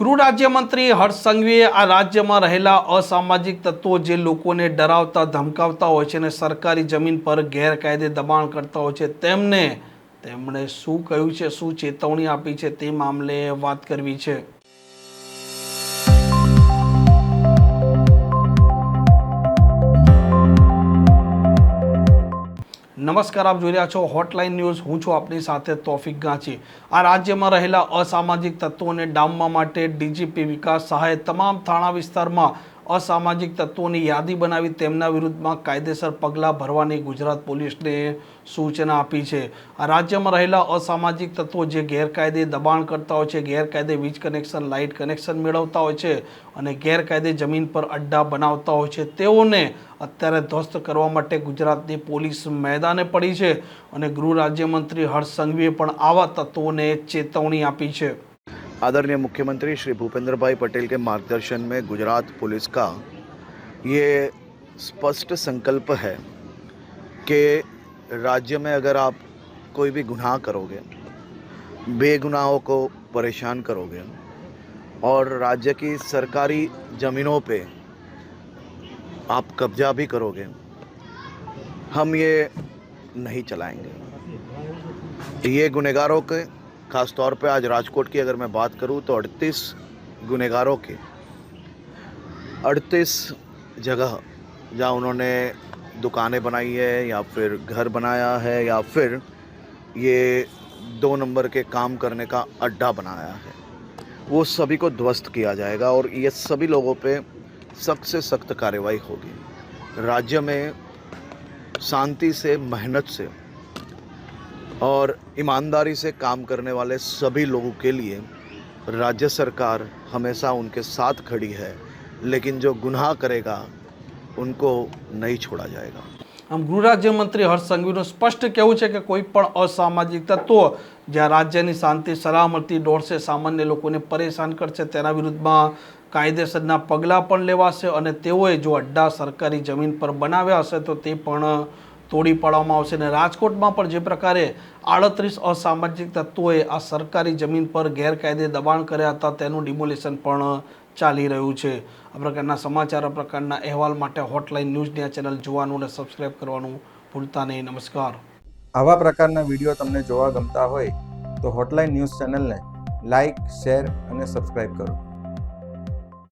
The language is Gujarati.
ગૃહ રાજ્યમંત્રી હર્ષ સંઘવીએ આ રાજ્યમાં રહેલા અસામાજિક તત્વો જે લોકોને ડરાવતા, ધમકાવતા હોય છે અને સરકારી જમીન પર ગેરકાયદે દબાણ કરતા હોય છે, તેમને, તેમણે શું કહ્યું છે, શું ચેતવણી આપી છે તે મામલે વાત કરવી છે. નમસ્કાર, આપ જોઈ રહ્યા છો હોટલાઇન ન્યૂઝ હું છું આપની સાથે તોફિક ગાંચી. આ રાજ્યમાં રહેલા અસામાજિક તત્વોને ડામવા માટે ડીજીપી વિકાસ સહાયે તમામ થાણા વિસ્તારમાં અસામાજિક તત્વોની યાદી બનાવી તેમના વિરુદ્ધમાં કાયદેસર પગલાં ભરવાની ગુજરાત પોલીસને સૂચના આપી છે. રાજ્યમાં રહેલા અસામાજિક તત્વો જે ગેરકાયદે દબાણ કરતા હોય છે, ગેરકાયદે વીજ કનેક્શન, લાઇટ કનેક્શન મેળવતા હોય છે અને ગેરકાયદે જમીન પર અડ્ડા બનાવતા હોય છે, તેઓને અત્યારે ધ્વસ્ત કરવા માટે ગુજરાતની પોલીસ મેદાને પડી છે અને ગૃહ રાજ્યમંત્રી હર્ષ સંઘવીએ પણ આવા તત્વોને ચેતવણી આપી છે. आदरणीय मुख्यमंत्री श्री भूपेंद्र भाई पटेल के मार्गदर्शन में गुजरात पुलिस का ये स्पष्ट संकल्प है कि राज्य में अगर आप कोई भी गुनाह करोगे, बेगुनाहों को परेशान करोगे और राज्य की सरकारी ज़मीनों पे आप कब्जा भी करोगे, हम ये नहीं चलाएँगे। ये गुनहगारों के खास तौर पे आज राजकोट की अगर मैं बात करूँ तो 38 गुनहगारों के 38 जगह जहाँ उन्होंने दुकानें बनाई है या फिर घर बनाया है या फिर ये दो नंबर के काम करने का अड्डा बनाया है। वो सभी को ध्वस्त किया जाएगा और ये सभी लोगों पे सख्त से सख्त कार्रवाई होगी। राज्य में शांति से, मेहनत से और ईमानदारी से काम करने वाले सभी लोगों के लिए राज्य सरकार हमेशा उनके साथ खड़ी है लेकिन जो गुनाह करेगा उनको नहीं छोड़ा जाएगा આમ ગૃહ રાજ્યમંત્રી હર્ષ સંઘવીનું સ્પષ્ટ કહેવું છે કે કોઈ પણ અસામાજિક તત્વો જ્યાં રાજ્યની શાંતિ સલામતી દોડશે સામાન્ય લોકોને પરેશાન કરશે તેના વિરુદ્ધમાં કાયદેસરના પગલાં પણ લેવાશે અને તેઓએ જો અડ્ડા સરકારી જમીન પર બનાવ્યા હશે તો તે પણ તોડી પાડવામાં આવશે અને રાજકોટમાં પણ જે પ્રકારે આડત્રીસ અસામાજિક તત્વોએ આ સરકારી જમીન પર ગેરકાયદે દબાણ કર્યા હતા, તેનું ડિમોલેશન પણ ચાલી રહ્યું છે. આ પ્રકારના સમાચાર, આ પ્રકારના અહેવાલ માટે હોટલાઇન ન્યૂઝની આ ચેનલ જોવાનું અને સબસ્ક્રાઇબ કરવાનું ભૂલતા નહીં. નમસ્કાર. આવા પ્રકારના વીડિયો તમને જોવા ગમતા હોય તો હોટલાઇન ન્યૂઝ ચેનલને લાઇક શેર અને સબસ્ક્રાઇબ કરો.